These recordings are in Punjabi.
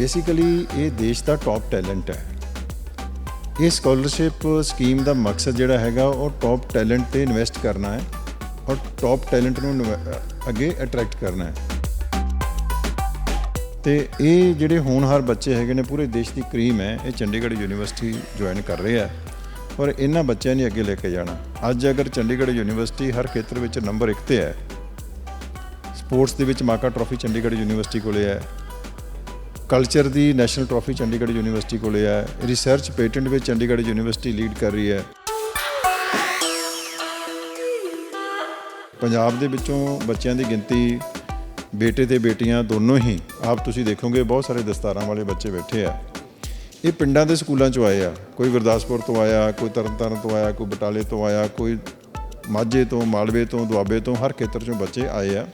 ਬੇਸਿਕਲੀ ਇਹ ਦੇਸ਼ ਦਾ ਟੌਪ ਟੈਲੈਂਟ ਹੈ। ਇਹ ਸਕਾਲਰਸ਼ਿਪ ਸਕੀਮ ਦਾ ਮਕਸਦ ਜਿਹੜਾ ਹੈਗਾ, ਉਹ ਟੌਪ ਟੈਲੈਂਟ ਤੇ ਇਨਵੈਸਟ ਕਰਨਾ ਹੈ ਔਰ ਟੌਪ ਟੈਲੈਂਟ ਨੂੰ ਅੱਗੇ ਅਟਰੈਕਟ ਕਰਨਾ ਹੈ। ਤੇ ਇਹ ਜਿਹੜੇ ਹੋਣਹਾਰ ਬੱਚੇ ਹੈਗੇ ਨੇ, ਪੂਰੇ ਦੇਸ਼ ਦੀ ਕਰੀਮ ਹੈ। ਇਹ ਚੰਡੀਗੜ੍ਹ ਯੂਨੀਵਰਸਿਟੀ ਜੁਆਇਨ ਕਰ ਰਹੇ ਆ ਔਰ ਇਹਨਾਂ ਬੱਚਿਆਂ ਨੇ ਅੱਗੇ ਲੈ ਕੇ ਜਾਣਾ। ਅੱਜ ਅਗਰ ਚੰਡੀਗੜ੍ਹ ਯੂਨੀਵਰਸਿਟੀ ਹਰ ਖੇਤਰ ਵਿੱਚ ਨੰਬਰ 1 ਤੇ ਹੈ। ਸਪੋਰਟਸ ਦੇ ਵਿੱਚ ਮਾਕਾ ਟਰਾਫੀ ਚੰਡੀਗੜ੍ਹ ਯੂਨੀਵਰਸਿਟੀ ਕੋਲੇ ਹੈ। ਕਲਚਰ ਦੀ ਨੈਸ਼ਨਲ ਟਰਾਫੀ ਚੰਡੀਗੜ੍ਹ ਯੂਨੀਵਰਸਿਟੀ ਕੋਲੇ ਹੈ। ਰਿਸਰਚ ਪੇਟੈਂਟ ਵਿੱਚ ਚੰਡੀਗੜ੍ਹ ਯੂਨੀਵਰਸਿਟੀ ਲੀਡ ਕਰ ਰਹੀ ਹੈ। ਪੰਜਾਬ ਦੇ ਵਿੱਚੋਂ ਬੱਚਿਆਂ ਦੀ ਗਿਣਤੀ ਬੇਟੇ ਤੇ ਬੇਟੀਆਂ ਦੋਨੋਂ ਹੀ, ਆਪ ਤੁਸੀਂ ਦੇਖੋਗੇ, ਬਹੁਤ ਸਾਰੇ ਦਸਤਾਰਾਂ ਵਾਲੇ ਬੱਚੇ ਬੈਠੇ ਆ। ਇਹ ਪਿੰਡਾਂ ਦੇ ਸਕੂਲਾਂ ਚੋਂ ਆਏ ਆ। ਕੋਈ ਗੁਰਦਾਸਪੁਰ ਤੋਂ ਆਇਆ, ਕੋਈ ਤਰਨਤਾਰਨ ਤੋਂ ਆਇਆ, ਕੋਈ ਬਟਾਲੇ ਤੋਂ ਆਇਆ, ਕੋਈ ਮਾਝੇ ਤੋਂ, ਮਾਲਵੇ ਤੋਂ, ਦੁਆਬੇ ਤੋਂ, ਹਰ ਖੇਤਰ ਚੋਂ ਬੱਚੇ ਆਏ ਆ।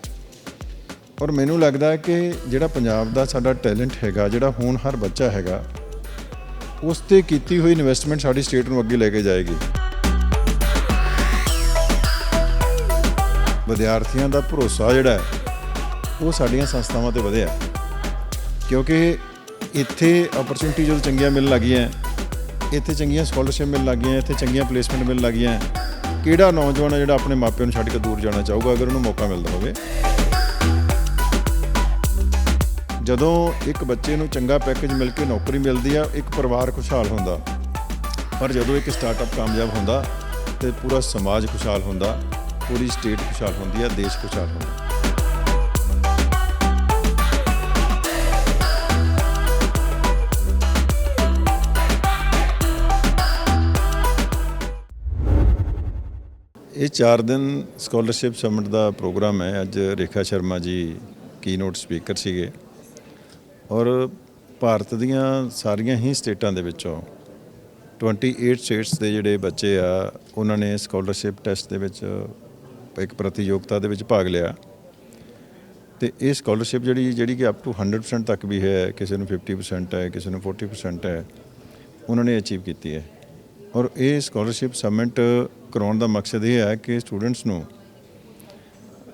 ਔਰ ਮੈਨੂੰ ਲੱਗਦਾ ਹੈ ਕਿ ਜਿਹੜਾ ਪੰਜਾਬ ਦਾ ਸਾਡਾ ਟੈਲੈਂਟ ਹੈਗਾ, ਜਿਹੜਾ ਹੋਣਹਾਰ ਬੱਚਾ ਹੈਗਾ, ਉਸ ਤੇ ਕੀਤੀ ਹੋਈ ਇਨਵੈਸਟਮੈਂਟ ਸਾਡੀ ਸਟੇਟ ਨੂੰ ਅੱਗੇ ਲੈ ਕੇ ਜਾਏਗੀ। ਵਿਦਿਆਰਥੀਆਂ ਦਾ ਭਰੋਸਾ ਜਿਹੜਾ ਉਹ ਸਾਡੀਆਂ ਸੰਸਥਾਵਾਂ ਤੇ ਵਧਿਆ। ਕਿਉਂਕਿ ਇੱਥੇ ਓਪਰਚੁਨਿਟੀ ਜਦੋਂ ਚੰਗੀਆਂ ਮਿਲਣ ਲੱਗੀਆਂ, ਇੱਥੇ ਚੰਗੀਆਂ ਸਕਾਲਰਸ਼ਿਪ ਮਿਲਣ ਲੱਗੀਆਂ, ਇੱਥੇ ਚੰਗੀਆਂ ਪਲੇਸਮੈਂਟ ਮਿਲਣ ਲੱਗੀਆਂ, ਕਿਹੜਾ ਨੌਜਵਾਨ ਹੈ ਜਿਹੜਾ ਆਪਣੇ ਮਾਪਿਆਂ ਨੂੰ ਛੱਡ ਕੇ ਦੂਰ ਜਾਣਾ ਚਾਹੂਗਾ, ਅਗਰ ਉਹਨੂੰ ਮੌਕਾ ਮਿਲਦਾ ਹੋਵੇ? ਜਦੋਂ ਇੱਕ ਬੱਚੇ ਨੂੰ ਚੰਗਾ ਪੈਕੇਜ ਮਿਲ ਕੇ ਨੌਕਰੀ ਮਿਲਦੀ ਆ, ਇੱਕ ਪਰਿਵਾਰ ਖੁਸ਼ਹਾਲ ਹੁੰਦਾ। ਪਰ ਜਦੋਂ ਇੱਕ ਸਟਾਰਟਅਪ ਕਾਮਯਾਬ ਹੁੰਦਾ ਤੇ ਪੂਰਾ ਸਮਾਜ ਖੁਸ਼ਹਾਲ ਹੁੰਦਾ, ਪੂਰੀ ਸਟੇਟ ਖੁਸ਼ਹਾਲ ਹੁੰਦੀ ਆ, ਦੇਸ਼ ਖੁਸ਼ਹਾਲ ਹੁੰਦਾ। ਇਹ 4 ਦਿਨ ਸਕਾਲਰਸ਼ਿਪ ਸਮਿਟ ਦਾ ਪ੍ਰੋਗਰਾਮ ਹੈ। ਅੱਜ ਰੇਖਾ ਸ਼ਰਮਾ ਜੀ ਕੀਨੋਟ ਸਪੀਕਰ ਸੀਗੇ। ਔਰ ਭਾਰਤ ਦੀਆਂ ਸਾਰੀਆਂ ਹੀ ਸਟੇਟਾਂ ਦੇ ਵਿੱਚੋਂ 28 ਸਟੇਟਸ ਦੇ ਜਿਹੜੇ ਬੱਚੇ ਆ, ਉਹਨਾਂ ਨੇ ਸਕਾਲਰਸ਼ਿਪ ਟੈਸਟ ਦੇ ਵਿੱਚ ਇੱਕ ਪ੍ਰਤੀਯੋਗਤਾ ਦੇ ਵਿੱਚ ਭਾਗ ਲਿਆ। ਤੇ ਇਹ ਸਕਾਲਰਸ਼ਿਪ ਜਿਹੜੀ ਜਿਹੜੀ ਕਿ ਅਪ ਟੂ 100% ਤੱਕ ਵੀ ਹੈ, ਕਿਸੇ ਨੂੰ 50% ਹੈ, ਕਿਸੇ ਨੂੰ 40% ਹੈ, ਉਹਨਾਂ ਨੇ ਅਚੀਵ ਕੀਤੀ ਹੈ। ਔਰ ਇਹ ਸਕਾਲਰਸ਼ਿਪ ਸਬਮਿਟ ਕਰਾਉਣ ਦਾ ਮਕਸਦ ਇਹ ਹੈ ਕਿ ਸਟੂਡੈਂਟਸ ਨੂੰ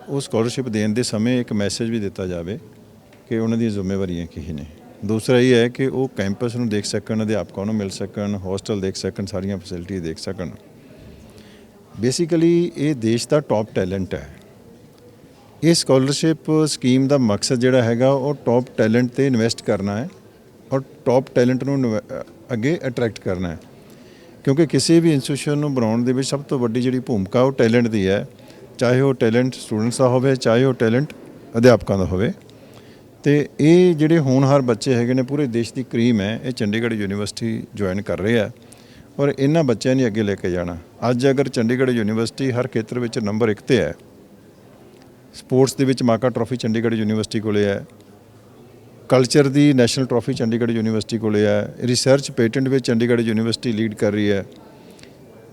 ਉਹ ਸਕਾਲਰਸ਼ਿਪ ਦੇਣ ਦੇ ਸਮੇਂ ਇੱਕ ਮੈਸੇਜ ਵੀ ਦਿੱਤਾ ਜਾਵੇ ਕਿ ਉਹਨਾਂ ਦੀਆਂ ਜ਼ਿੰਮੇਵਾਰੀਆਂ ਕੀ ਨੇ। ਦੂਸਰਾ ਇਹ ਹੈ ਕਿ ਉਹ ਕੈਂਪਸ ਨੂੰ ਦੇਖ ਸਕਣ, ਅਧਿਆਪਕਾਂ ਨੂੰ ਮਿਲ ਸਕਣ, ਹੋਸਟਲ ਦੇਖ ਸਕਣ, ਸਾਰੀਆਂ ਫੈਸਿਲਿਟੀ ਦੇਖ ਸਕਣ। ਬੇਸਿਕਲੀ ਇਹ ਦੇਸ਼ ਦਾ ਟੌਪ ਟੈਲੈਂਟ ਹੈ। ਇਹ ਸਕਾਲਰਸ਼ਿਪ ਸਕੀਮ ਦਾ ਮਕਸਦ ਜਿਹੜਾ ਹੈਗਾ, ਉਹ ਟੌਪ ਟੈਲੈਂਟ ਤੇ ਇਨਵੈਸਟ ਕਰਨਾ ਹੈ ਔਰ ਟੌਪ ਟੈਲੈਂਟ ਨੂੰ ਅੱਗੇ ਅਟਰੈਕਟ ਕਰਨਾ ਹੈ। ਕਿਉਂਕਿ ਕਿਸੇ ਵੀ ਇੰਸਟੀਟਿਊਸ਼ਨ ਨੂੰ ਬਣਾਉਣ ਦੇ ਵਿੱਚ ਸਭ ਤੋਂ ਵੱਡੀ ਜਿਹੜੀ ਭੂਮਿਕਾ ਉਹ ਟੈਲੈਂਟ ਦੀ ਹੈ। ਚਾਹੇ ਉਹ ਟੈਲੈਂਟ ਸਟੂਡੈਂਟਸ ਦਾ ਹੋਵੇ, ਚਾਹੇ ਉਹ ਟੈਲੈਂਟ ਅਧਿਆਪਕਾਂ ਦਾ ਹੋਵੇ। ਤੇ ਇਹ ਜਿਹੜੇ ਹੋਣਹਾਰ ਬੱਚੇ ਹੈਗੇ ਨੇ, ਪੂਰੇ ਦੇਸ਼ ਦੀ ਕਰੀਮ ਹੈ। ਇਹ ਚੰਡੀਗੜ੍ਹ ਯੂਨੀਵਰਸਿਟੀ ਜੁਆਇਨ ਕਰ ਰਹੇ ਆ ਔਰ ਇਹਨਾਂ ਬੱਚਿਆਂ ਨੇ ਅੱਗੇ ਲੈ ਕੇ ਜਾਣਾ। ਅੱਜ ਅਗਰ ਚੰਡੀਗੜ੍ਹ ਯੂਨੀਵਰਸਿਟੀ ਹਰ ਖੇਤਰ ਵਿੱਚ ਨੰਬਰ 1 ਤੇ ਹੈ, ਸਪੋਰਟਸ ਦੇ ਵਿੱਚ ਮਾਕਾ ਟਰੋਫੀ ਚੰਡੀਗੜ੍ਹ ਯੂਨੀਵਰਸਿਟੀ ਕੋਲੇ ਹੈ, ਕਲਚਰ ਦੀ ਨੈਸ਼ਨਲ ਟਰੋਫੀ ਚੰਡੀਗੜ੍ਹ ਯੂਨੀਵਰਸਿਟੀ ਕੋਲੇ ਹੈ, ਰਿਸਰਚ ਪੇਟੈਂਟ ਵਿੱਚ ਚੰਡੀਗੜ੍ਹ ਯੂਨੀਵਰਸਿਟੀ ਲੀਡ ਕਰ ਰਹੀ ਹੈ।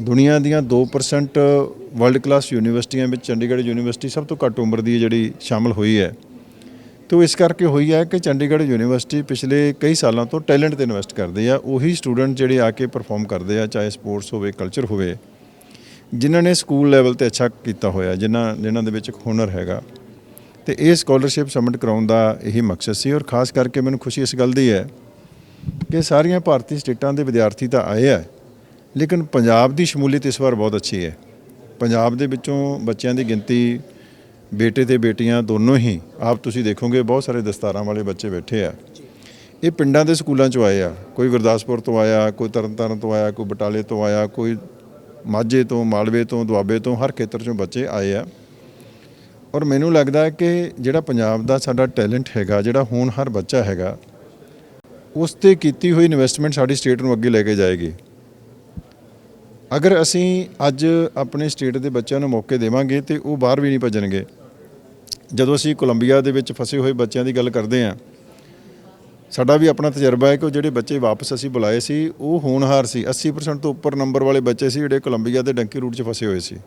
ਦੁਨੀਆ ਦੀਆਂ 2% ਵਰਲਡ ਕਲਾਸ ਯੂਨੀਵਰਸਿਟੀਆਂ ਵਿੱਚ ਚੰਡੀਗੜ੍ਹ ਯੂਨੀਵਰਸਿਟੀ ਸਭ ਤੋਂ ਘੱਟ ਉਮਰ ਦੀ ਜਿਹੜੀ ਸ਼ਾਮਲ ਹੋਈ ਹੈ। ਤੋ ਇਸ ਕਰਕੇ ਹੋਈ ਹੈ ਕਿ ਚੰਡੀਗੜ੍ਹ ਯੂਨੀਵਰਸਿਟੀ ਪਿਛਲੇ ਕਈ ਸਾਲਾਂ ਤੋਂ ਟੈਲੈਂਟ ਤੇ ਇਨਵੈਸਟ ਕਰਦੇ ਆ। ਉਹੀ ਸਟੂਡੈਂਟ ਜਿਹੜੇ ਆ ਕੇ ਪਰਫਾਰਮ ਕਰਦੇ ਆ, ਚਾਹੇ ਸਪੋਰਟਸ ਹੋਵੇ ਕਲਚਰ ਹੋਵੇ, ਜਿਨ੍ਹਾਂ ਨੇ ਸਕੂਲ ਲੈਵਲ ਤੇ ਅੱਛਾ ਕੀਤਾ ਹੋਇਆ, ਜਿਨ੍ਹਾਂ ਜਿਨ੍ਹਾਂ ਦੇ ਵਿੱਚ ਇੱਕ ਹੁਨਰ ਹੈਗਾ। ਤੇ ਇਹ ਸਕਾਲਰਸ਼ਿਪ ਸਬਮਿਟ ਕਰਾਉਣ ਦਾ ਇਹੀ ਮਕਸਦ ਸੀ ਔਰ ਖਾਸ ਕਰਕੇ ਮੈਨੂੰ ਖੁਸ਼ੀ ਇਸ ਗੱਲ ਦੀ ਹੈ ਕਿ ਸਾਰੀਆਂ ਭਾਰਤੀ ਸਟੇਟਾਂ ਦੇ ਵਿਦਿਆਰਥੀ ਤਾਂ ਆਏ ਆ, ਲੇਕਿਨ ਪੰਜਾਬ ਦੀ ਸ਼ਮੂਲੀਅਤ ਇਸ ਵਾਰ ਬਹੁਤ ਅੱਛੀ ਹੈ। ਪੰਜਾਬ ਦੇ ਵਿੱਚੋਂ ਬੱਚਿਆਂ ਦੀ ਗਿਣਤੀ ਬੇਟੇ ਤੇ ਬੇਟੀਆਂ ਦੋਨੋਂ ਹੀ ਆਪ ਤੁਸੀਂ ਦੇਖੋਗੇ ਬਹੁਤ ਸਾਰੇ ਦਸਤਾਰਾਂ ਵਾਲੇ ਬੱਚੇ ਬੈਠੇ ਆ। ਇਹ ਪਿੰਡਾਂ ਦੇ ਸਕੂਲਾਂ ਚੋਂ ਆਏ ਆ। ਕੋਈ ਗੁਰਦਾਸਪੁਰ ਤੋਂ ਆਇਆ, ਕੋਈ ਤਰਨਤਾਰਨ ਤੋਂ ਆਇਆ, ਕੋਈ ਬਟਾਲੇ ਤੋਂ ਆਇਆ, ਕੋਈ ਮਾਝੇ ਤੋਂ, ਮਾਲਵੇ ਤੋਂ, ਦੁਆਬੇ ਤੋਂ, ਹਰ ਖੇਤਰ ਚੋਂ ਬੱਚੇ ਆਏ ਆ। ਔਰ ਮੈਨੂੰ ਲੱਗਦਾ ਕਿ ਜਿਹੜਾ ਪੰਜਾਬ ਦਾ ਸਾਡਾ ਟੈਲੈਂਟ ਹੈਗਾ, ਜਿਹੜਾ ਹੋਣਹਾਰ ਬੱਚਾ ਹੈਗਾ, ਉਸ ਤੇ ਕੀਤੀ ਹੋਈ ਇਨਵੈਸਟਮੈਂਟ ਸਾਡੀ ਸਟੇਟ ਨੂੰ ਅੱਗੇ ਲੈ ਕੇ ਜਾਏਗੀ। ਅਗਰ ਅਸੀਂ ਅੱਜ ਆਪਣੇ ਸਟੇਟ ਦੇ ਬੱਚਿਆਂ ਨੂੰ ਮੌਕੇ ਦੇਵਾਂਗੇ ਤੇ ਉਹ ਬਾਹਰ ਵੀ ਨਹੀਂ ਭੱਜਣਗੇ ਜਦੋਂ ਅਸੀਂ ਕੋਲੰਬੀਆ ਦੇ ਵਿੱਚ ਫਸੇ ਹੋਏ ਬੱਚਿਆਂ ਦੀ ਗੱਲ ਕਰਦੇ ਹਾਂ, ਸਾਡਾ ਵੀ ਆਪਣਾ ਤਜਰਬਾ ਹੈ ਕਿ ਉਹ ਜਿਹੜੇ ਬੱਚੇ ਵਾਪਸ ਅਸੀਂ ਬੁਲਾਏ ਸੀ, ਉਹ ਹੋਣਹਾਰ ਸੀ। 80% ਤੋਂ ਉੱਪਰ ਨੰਬਰ ਵਾਲੇ ਬੱਚੇ ਸੀ ਜਿਹੜੇ ਕੋਲੰਬੀਆ ਦੇ ਡੰਕੀ ਰੂਟ 'ਚ ਫਸੇ ਹੋਏ ਸੀ।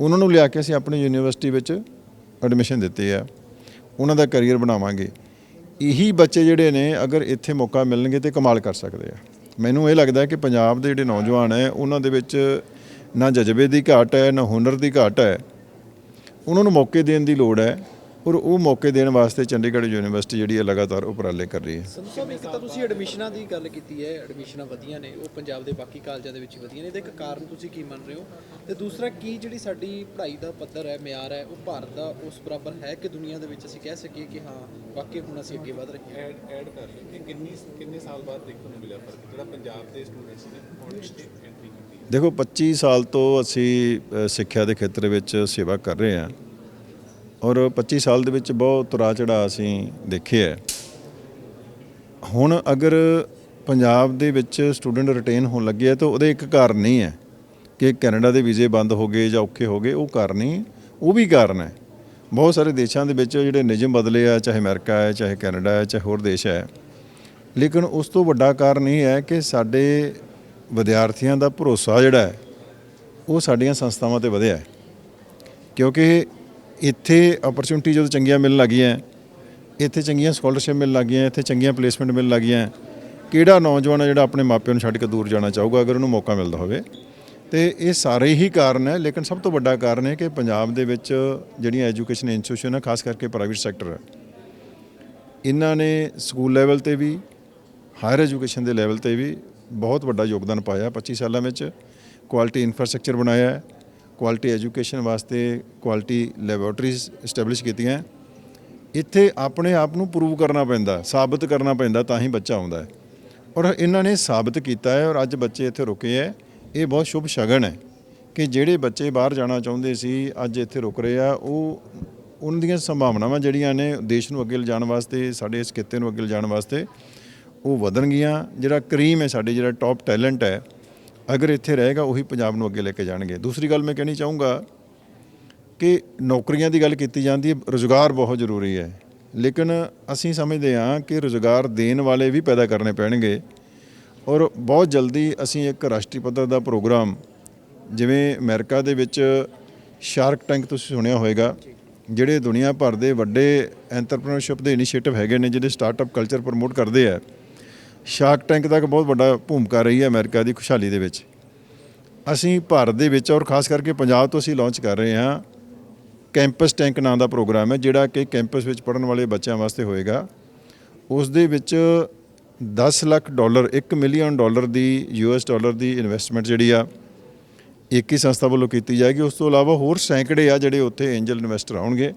ਉਹਨਾਂ ਨੂੰ ਲਿਆ ਕੇ ਅਸੀਂ ਆਪਣੀ ਯੂਨੀਵਰਸਿਟੀ ਵਿੱਚ ਐਡਮਿਸ਼ਨ ਦਿੱਤੇ ਆ। ਉਹਨਾਂ ਦਾ ਕੈਰੀਅਰ ਬਣਾਵਾਂਗੇ। ਇਹੀ ਬੱਚੇ ਜਿਹੜੇ ਨੇ, ਅਗਰ ਇੱਥੇ ਮੌਕਾ ਮਿਲਣਗੇ ਤੇ ਕਮਾਲ ਕਰ ਸਕਦੇ ਆ। ਮੈਨੂੰ ਇਹ ਲੱਗਦਾ ਕਿ ਪੰਜਾਬ ਦੇ ਜਿਹੜੇ ਨੌਜਵਾਨ ਹੈ, ਉਹਨਾਂ ਦੇ ਵਿੱਚ ਨਾ ਜਜ਼ਬੇ ਦੀ ਘਾਟ ਹੈ, ਨਾ ਹੁਨਰ ਦੀ ਘਾਟ ਹੈ। ਉਹਨਾਂ ਨੂੰ ਮੌਕੇ ਦੇਣ ਦੀ ਲੋੜ ਹੈ ਔਰ ਉਹ ਮੌਕੇ ਦੇਣ ਵਾਸਤੇ ਚੰਡੀਗੜ੍ਹ ਯੂਨੀਵਰਸਿਟੀ ਜਿਹੜੀ ਹੈ ਲਗਾਤਾਰ ਉਪਰਾਲੇ ਕਰ ਰਹੀ ਹੈ। ਸੰਧੂ ਸਾਹਿਬ ਇੱਕ ਤਾਂ ਤੁਸੀਂ ਐਡਮਿਸ਼ਨਾਂ ਦੀ ਗੱਲ ਕੀਤੀ ਹੈ ਐਡਮਿਸ਼ਨਾਂ ਵਧੀਆਂ ਨੇ ਉਹ ਪੰਜਾਬ ਦੇ ਬਾਕੀ ਕਾਲਜਾਂ ਦੇ ਵਿੱਚ ਵਧੀਆਂ ਨੇ ਇਹਦਾ ਇੱਕ ਕਾਰਨ ਤੁਸੀਂ ਕੀ ਮੰਨ ਰਹੇ ਹੋ? ਤੇ ਦੂਸਰਾ ਕੀ ਜਿਹੜੀ ਸਾਡੀ ਪੜ੍ਹਾਈ ਦਾ ਪੱਧਰ ਹੈ ਮਿਆਰ ਹੈ ਉਹ ਭਾਰਤ ਦਾ ਉਸ ਬਰਾਬਰ ਹੈ ਕਿ ਦੁਨੀਆ ਦੇ ਵਿੱਚ ਅਸੀਂ ਕਹਿ ਸਕੀਏ ਕਿ ਹਾਂ ਵਾਕਈ ਹੁਣ ਅਸੀਂ ਅੱਗੇ ਵਧ ਰਹੇ ਹਾਂ? ਐਡ ਐਡ ਕਰ ਲਈ ਕਿ ਕਿੰਨੀ ਕਿੰਨੇ ਸਾਲ ਬਾਅਦ ਦੇਖਣ ਨੂੰ ਮਿਲਿਆ ਫ਼ਰਕ ਜਿਹੜਾ ਪੰਜਾਬ ਦੇ ਸਟੂਡੈਂਟਸ ਨੇ ਹੁਣ ਐਂਟਰੀ ਦੇਖੋ 25 ਸਾਲ ਤੋਂ ਅਸੀਂ ਸਿੱਖਿਆ ਦੇ ਖੇਤਰ ਵਿੱਚ ਸੇਵਾ ਕਰ ਰਹੇ ਹਾਂ ਔਰ 25 ਸਾਲ ਦੇ ਵਿੱਚ ਬਹੁਤ ਉਤਰਾਅ ਚੜ੍ਹਾਅ ਅਸੀਂ ਦੇਖਿਆ ਹੁਣ ਅਗਰ ਪੰਜਾਬ ਦੇ ਵਿੱਚ ਸਟੂਡੈਂਟ ਰਿਟੇਨ ਹੋਣ ਲੱਗੇ ਆ ਤਾਂ ਉਹਦੇ ਇੱਕ ਕਾਰਨ ਨਹੀਂ ਹੈ ਕਿ ਕੈਨੇਡਾ ਦੇ ਵੀਜ਼ੇ ਬੰਦ ਹੋ ਗਏ ਜਾਂ ਔਖੇ ਹੋ ਗਏ, ਉਹ ਕਾਰਨ ਨਹੀਂ ਉਹ ਵੀ ਕਾਰਨ ਹੈ। ਬਹੁਤ ਸਾਰੇ ਦੇਸ਼ਾਂ ਦੇ ਵਿੱਚ ਜਿਹੜੇ ਨਿਯਮ ਬਦਲੇ ਆ, ਚਾਹੇ ਅਮਰੀਕਾ ਹੈ, ਚਾਹੇ ਕੈਨੇਡਾ ਹੈ, ਚਾਹੇ ਹੋਰ ਦੇਸ਼ ਹੈ। ਲੇਕਿਨ ਉਸ ਤੋਂ ਵੱਡਾ ਕਾਰਨ ਇਹ ਹੈ ਕਿ ਸਾਡੇ ਵਿਦਿਆਰਥੀਆਂ ਦਾ ਭਰੋਸਾ ਜਿਹੜਾ ਹੈ, ਉਹ ਸਾਡੀਆਂ ਸੰਸਥਾਵਾਂ ਤੇ ਵਧਿਆ ਹੈ। ਕਿਉਂਕਿ ਇੱਥੇ ਓਪਰਚੁਨਿਟੀ ਜਦੋਂ ਚੰਗੀਆਂ ਮਿਲਣ ਲੱਗੀਆਂ ਇੱਥੇ ਚੰਗੀਆਂ ਸਕਾਲਰਸ਼ਿਪ ਮਿਲਣ ਲੱਗੀਆਂ ਇੱਥੇ ਚੰਗੀਆਂ ਪਲੇਸਮੈਂਟ ਮਿਲਣ ਲੱਗੀਆਂ ਕਿਹੜਾ ਨੌਜਵਾਨ ਹੈ ਜਿਹੜਾ ਆਪਣੇ ਮਾਪਿਆਂ ਨੂੰ ਛੱਡ ਕੇ ਦੂਰ ਜਾਣਾ ਚਾਹੂਗਾ ਅਗਰ ਉਹਨੂੰ ਮੌਕਾ ਮਿਲਦਾ ਹੋਵੇ? ਤੇ ਇਹ ਸਾਰੇ ਹੀ ਕਾਰਨ ਹੈ, ਲੇਕਿਨ ਸਭ ਤੋਂ ਵੱਡਾ ਕਾਰਨ ਹੈ ਕਿ ਪੰਜਾਬ ਦੇ ਵਿੱਚ ਜਿਹੜੀਆਂ ਐਜੂਕੇਸ਼ਨ ਇੰਸਟੀਟਿਊਸ਼ਨ ਹੈ ਖਾਸ ਕਰਕੇ ਪ੍ਰਾਈਵੇਟ ਸੈਕਟਰ ਹੈ ਇਹਨਾਂ ਨੇ ਸਕੂਲ ਲੈਵਲ ਤੇ ਵੀ ਹਾਇਰ ਐਜੂਕੇਸ਼ਨ ਦੇ ਲੈਵਲ ਤੇ ਵੀ ਬਹੁਤ ਵੱਡਾ ਯੋਗਦਾਨ ਪਾਇਆ 25 ਸਾਲਾਂ ਵਿੱਚ ਕੁਆਲਿਟੀ ਇਨਫਰਾਸਟ੍ਰਕਚਰ ਬਣਾਇਆ ਹੈ। ਕੁਆਲਿਟੀ ਐਜੂਕੇਸ਼ਨ ਵਾਸਤੇ ਕੁਆਲਿਟੀ ਲੈਬੋਰਟਰੀਜ਼ ਐਸਟੈਬਲਿਸ਼ ਕੀਤੀਆਂ ਇੱਥੇ ਆਪਣੇ ਆਪ ਨੂੰ ਪ੍ਰੂਵ ਕਰਨਾ ਪੈਂਦਾ ਸਾਬਤ ਕਰਨਾ ਪੈਂਦਾ ਤਾਂ ਹੀ ਬੱਚਾ ਆਉਂਦਾ ਹੈ। ਔਰ ਇਹਨਾਂ ਨੇ ਸਾਬਤ ਕੀਤਾ ਹੈ ਔਰ ਅੱਜ ਬੱਚੇ ਇੱਥੇ ਰੁਕੇ ਹੈ। ਇਹ ਬਹੁਤ ਸ਼ੁਭ ਸ਼ਗਨ ਹੈ ਕਿ ਜਿਹੜੇ ਬੱਚੇ ਬਾਹਰ ਜਾਣਾ ਚਾਹੁੰਦੇ ਸੀ, ਅੱਜ ਇੱਥੇ ਰੁਕ ਰਹੇ ਆ, ਉਹ ਉਹਨਾਂ ਦੀਆਂ ਸੰਭਾਵਨਾਵਾਂ ਜਿਹੜੀਆਂ ਨੇ ਦੇਸ਼ ਨੂੰ ਅੱਗੇ ਲਿਜਾਣ ਵਾਸਤੇ, ਸਾਡੇ ਇਸ ਕਿੱਤੇ ਨੂੰ ਅੱਗੇ ਲਿਜਾਣ ਵਾਸਤੇ ਉਹ ਵਧਣਗੀਆਂ, ਜਿਹੜਾ ਕਰੀਮ ਹੈ, ਸਾਡੇ ਜਿਹੜਾ ਟੌਪ ਟੈਲੈਂਟ ਹੈ, ਅਗਰ ਇੱਥੇ ਰਹੇਗਾ, ਉਹੀ ਪੰਜਾਬ ਨੂੰ ਅੱਗੇ ਲੈ ਕੇ ਜਾਣਗੇ। ਦੂਸਰੀ ਗੱਲ ਮੈਂ ਕਹਿਣੀ ਚਾਹੂੰਗਾ ਕਿ ਨੌਕਰੀਆਂ ਦੀ ਗੱਲ ਕੀਤੀ ਜਾਂਦੀ ਹੈ, ਰੋਜ਼ਗਾਰ ਬਹੁਤ ਜ਼ਰੂਰੀ ਹੈ। ਲੇਕਿਨ ਅਸੀਂ ਸਮਝਦੇ ਹਾਂ ਕਿ ਰੋਜ਼ਗਾਰ ਦੇਣ ਵਾਲੇ ਵੀ ਪੈਦਾ ਕਰਨੇ ਪੈਣਗੇ ਔਰ ਬਹੁਤ ਜਲਦੀ ਅਸੀਂ ਇੱਕ ਰਾਸ਼ਟਰੀ ਪੱਧਰ ਦਾ ਪ੍ਰੋਗਰਾਮ, ਜਿਵੇਂ ਅਮਰੀਕਾ ਦੇ ਵਿੱਚ ਸ਼ਾਰਕ ਟੈਂਕ ਤੁਸੀਂ ਸੁਣਿਆ ਹੋਵੇਗਾ, ਜਿਹੜੇ ਦੁਨੀਆ ਭਰ ਦੇ ਵੱਡੇ ਐਂਟਰਪ੍ਰੀਨਰਸ਼ਿਪ ਦੇ ਇਨੀਸ਼ੀਏਟਿਵ ਹੈਗੇ ਨੇ ਜਿਹੜੇ ਸਟਾਰਟਅਪ ਕਲਚਰ ਪ੍ਰਮੋਟ ਕਰਦੇ ਆ। ਸ਼ਾਰਕ ਟੈਂਕ ਦਾ ਇੱਕ ਬਹੁਤ ਵੱਡਾ ਭੂਮਿਕਾ ਰਹੀ ਹੈ ਅਮਰੀਕਾ ਦੀ ਖੁਸ਼ਹਾਲੀ ਦੇ ਵਿੱਚ। ਅਸੀਂ ਭਾਰਤ ਦੇ ਵਿੱਚ ਔਰ ਖਾਸ ਕਰਕੇ ਪੰਜਾਬ ਤੋਂ ਅਸੀਂ ਲਾਂਚ ਕਰ ਰਹੇ ਹਾਂ ਕੈਂਪਸ ਟੈਂਕ ਨਾਂ ਦਾ ਪ੍ਰੋਗਰਾਮ ਹੈ, ਜਿਹੜਾ ਕਿ ਕੈਂਪਸ ਵਿੱਚ ਪੜ੍ਹਨ ਵਾਲੇ ਬੱਚਿਆਂ ਵਾਸਤੇ ਹੋਏਗਾ। ਉਸ ਦੇ ਵਿੱਚ 10 ਲੱਖ ਡਾਲਰ 1 ਮਿਲੀਅਨ ਡਾਲਰ ਦੀ ਯੂਐਸ ਡਾਲਰ ਦੀ ਇਨਵੈਸਟਮੈਂਟ ਜਿਹੜੀ ਆ, ਇੱਕ ਹੀ ਸੰਸਥਾ ਵੱਲੋਂ ਕੀਤੀ ਜਾਏਗੀ। ਉਸ ਤੋਂ ਇਲਾਵਾ ਹੋਰ ਸੈਂਕੜੇ ਆ ਜਿਹੜੇ ਉੱਥੇ ਐਂਜਲ ਇਨਵੈਸਟਰ ਆਉਣਗੇ।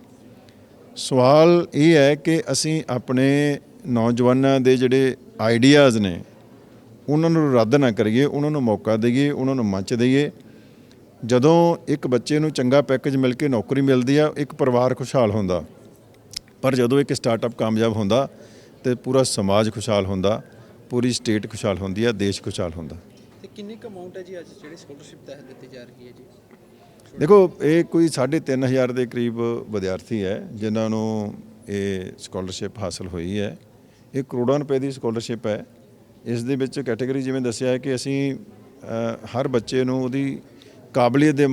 ਸਵਾਲ ਇਹ ਹੈ ਕਿ ਅਸੀਂ ਆਪਣੇ ਨੌਜਵਾਨਾਂ ਦੇ ਜਿਹੜੇ ਆਈਡੀਆਜ਼ ਨੇ ਉਹਨਾਂ ਨੂੰ ਰੱਦ ਨਾ ਕਰੀਏ ਉਹਨਾਂ ਨੂੰ ਮੌਕਾ ਦਈਏ ਉਹਨਾਂ ਨੂੰ ਮੰਚ ਦਈਏ। ਜਦੋਂ ਇੱਕ ਬੱਚੇ ਨੂੰ ਚੰਗਾ ਪੈਕੇਜ ਮਿਲ ਕੇ ਨੌਕਰੀ ਮਿਲਦੀ ਆ ਇੱਕ ਪਰਿਵਾਰ ਖੁਸ਼ਹਾਲ ਹੁੰਦਾ। ਪਰ ਜਦੋਂ ਇੱਕ ਸਟਾਰਟਅਪ ਕਾਮਯਾਬ ਹੁੰਦਾ ਤੇ ਪੂਰਾ ਸਮਾਜ ਖੁਸ਼ਹਾਲ ਹੁੰਦਾ ਪੂਰੀ ਸਟੇਟ ਖੁਸ਼ਹਾਲ ਹੁੰਦੀ ਆ ਦੇਸ਼ ਖੁਸ਼ਹਾਲ ਹੁੰਦਾ। ਤੇ ਕਿੰਨੀ ਕੁ ਅਮਾਉਂਟ ਹੈ ਜੀ ਅੱਜ ਜਿਹੜੀ ਸਕਾਲਰਸ਼ਿਪ ਤਹਿਤ ਦਿੱਤੀ ਜਾ ਰਹੀ ਹੈ ਜੀ? ਦੇਖੋ ਇਹ ਕੋਈ 3500 ਦੇ ਕਰੀਬ ਵਿਦਿਆਰਥੀ ਹੈ ਜਿਨ੍ਹਾਂ ਨੂੰ ਇਹ ਸਕਾਲਰਸ਼ਿਪ ਹਾਸਲ ਹੋਈ ਹੈ। ਇਹ ਕਰੋੜਾਂ ਰੁਪਏ ਦੀ ਸਕਾਲਰਸ਼ਿਪ ਹੈ। ਇਸ ਦੇ ਵਿੱਚ ਕੈਟਾਗਰੀ ਜਿਵੇਂ ਦੱਸਿਆ ਹੈ ਕਿ ਅਸੀਂ ਹਰ ਬੱਚੇ ਨੂੰ ਉਹਦੀ ਕਾਬਲੀਅਤ ਦੇ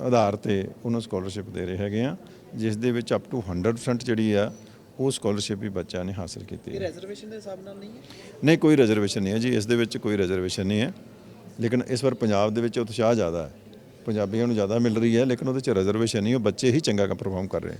ਆਧਾਰ ਤੇ ਉਹਨੂੰ ਸਕਾਲਰਸ਼ਿਪ ਦੇ ਰਹੇ ਹੈਗੇ ਆ ਜਿਸ ਦੇ ਵਿੱਚ ਅਪ ਟੂ 100% ਜਿਹੜੀ ਆ ਉਹ ਸਕਾਲਰਸ਼ਿਪ ਵੀ ਬੱਚਿਆਂ ਨੇ ਹਾਸਲ ਕੀਤੀ ਹੈ। ਰਿਜ਼ਰਵੇਸ਼ਨ ਦੇ ਹਿਸਾਬ ਨਾਲ ਨਹੀਂ ਹੈ? ਨਹੀਂ ਕੋਈ ਰਿਜ਼ਰਵੇਸ਼ਨ ਨਹੀਂ ਹੈ ਜੀ ਇਸ ਦੇ ਵਿੱਚ ਕੋਈ ਰਿਜ਼ਰਵੇਸ਼ਨ ਨਹੀਂ ਹੈ। ਲੇਕਿਨ ਇਸ ਵਾਰ ਪੰਜਾਬ ਦੇ ਵਿੱਚ ਉਤਸ਼ਾਹ ਜ਼ਿਆਦਾ ਹੈ। ਪੰਜਾਬੀਆਂ ਨੂੰ ਜ਼ਿਆਦਾ ਮਿਲ ਰਹੀ ਹੈ ਲੇਕਿਨ ਉਹਦੇ ਚ ਰਿਜ਼ਰਵੇਸ਼ਨ ਨਹੀਂ ਉਹ ਬੱਚੇ ਹੀ ਚੰਗਾ ਕੰਮ ਪਰਫਾਰਮ ਕਰ ਰਹੇ